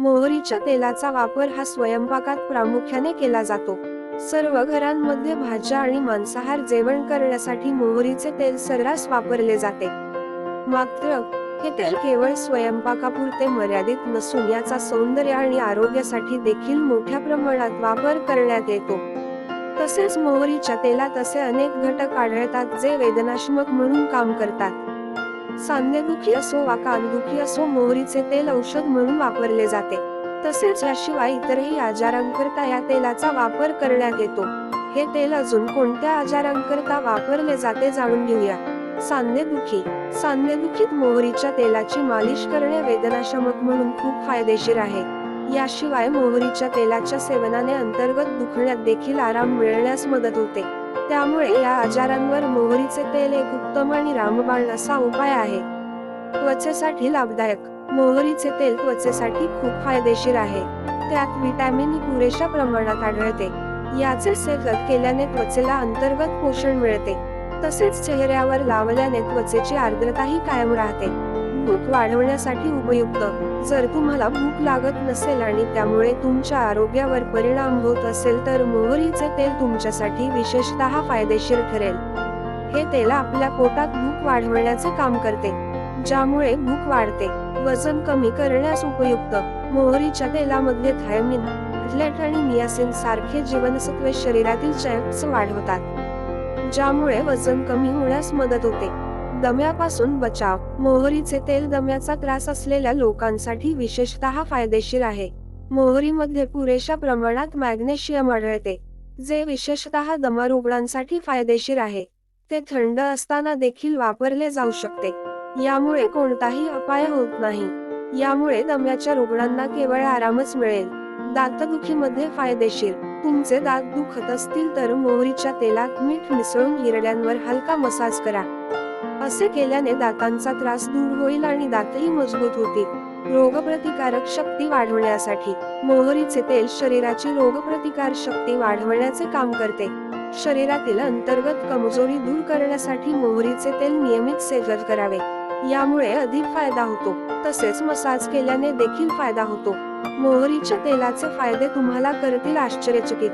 मोहरीच्या तेलाचा वापर हा स्वयंपाकात प्रामुख्याने केला जातो. सर्व घरांमध्ये भाज्या आणि मांसाहार जेवण करण्यासाठी मोहरीचे तेल सर्रास वापरले जाते. मात्र हे तेल केवळ स्वयंपाकापुरते मर्यादित नसून याचा सौंदर्य आणि आरोग्यासाठी देखील मोठ्या प्रमाणात वापर करण्यात येतो. तसेच मोहरीच्या तेलात असे अनेक घटक आढळतात जे वेदनाश्मक म्हणून काम करतात. सांधेदुखी असो वा कानदुखी असो मोहरीचे तेल औषध म्हणून वापरले जाते. तसेच याशिवाय इतरही आजारांकरता या तेलाचा वापर करण्यात येतो. हे तेल अजून कोणत्या आजारांकरता वापरले जाते जाणून घेऊया. सांधेदुखी सांधेदुखीत मोहरीच्या तेलाची मालिश करणे वेदनाशमक म्हणून खूप फायदेशीर आहे. याशिवाय मोहरीच्या तेलाच्या सेवनाने अंतर्गत दुखण्यात देखील आराम मिळण्यास मदत होते. त्यामुळे या आजारांवर मोहरीचे तेल एक उत्तम आणि रामबाण असा उपाय आहे. त्वचेसाठी लाभदायक. मोहरीचे तेल त्वचेसाठी खूप फायदेशीर आहे. त्यात विटॅमिन ई e पुरेशा प्रमाणात आढळते. याचे सेवन केल्याने त्वचेला अंतर्गत पोषण मिळते. तसेच चेहऱ्यावर लावल्याने त्वचेची आर्द्रताही कायम राहते. भूक वाढवण्यासाठी उपयुक्त. जर तुम्हाला भूक लागत नसेल आणि त्यामुळे तुमच्या आरोग्यावर परिणाम होत असेल तर मोहरीचे तेल तुमच्यासाठी विशेषतः फायदेशीर ठरेल. हे तेल आपल्या पोटात भूक वाढवण्याचे काम करते ज्यामुळे भूक वाढते. वजन कमी करण्यास उपयुक्त. मोहरीच्या तेलामध्ये थायमिन फ्लेट आणि नियासिन सारखे जीवनसत्वे शरीरातील चयापच वाढवतात ज्यामुळे वजन कमी होण्यास मदत होते. दम्यापासून बचाव. मोहरीचे तेल दम्याचा त्रास असलेल्या लोकांसाठी विशेषतः फायदेशीर आहे. मोहरीमध्ये पुरेशा प्रमाणात मॅग्नेशियम आढळते जे विशेषतः दमा रुग्णांसाठी फायदेशीर आहे. ते थंड असताना देखील वापरले जाऊ शकते. यामुळे कोणताही अपाय होत नाही. यामुळे दम्याच्या रुग्णांना केवळ आरामच मिळेल. दातदुखीमध्ये फायदेशीर. तुमचे दात दुखत असतील तर मोहरीच्या तेलात मीठ मिसळून हिरड्यांवर हलका मसाज करा. असे केल्याने दातांचा त्रास दूर होईल आणि दातही मजबूत होतील. रोगप्रतिकारक शक्ती वाढवण्यासाठी मोहरीचे तेल शरीराची रोगप्रतिकार शक्ती वाढवण्याचे काम करते. शरीरातील अंतर्गत कमजोरी दूर करण्यासाठी मोहरीचे तेल नियमित सेवन करावे. यामुळे अधिक फायदा होतो. तसेच मसाज केल्याने देखील फायदा होतो. मोहरीच्या तेलाचे फायदे तुम्हाला करतील आश्चर्यचकित.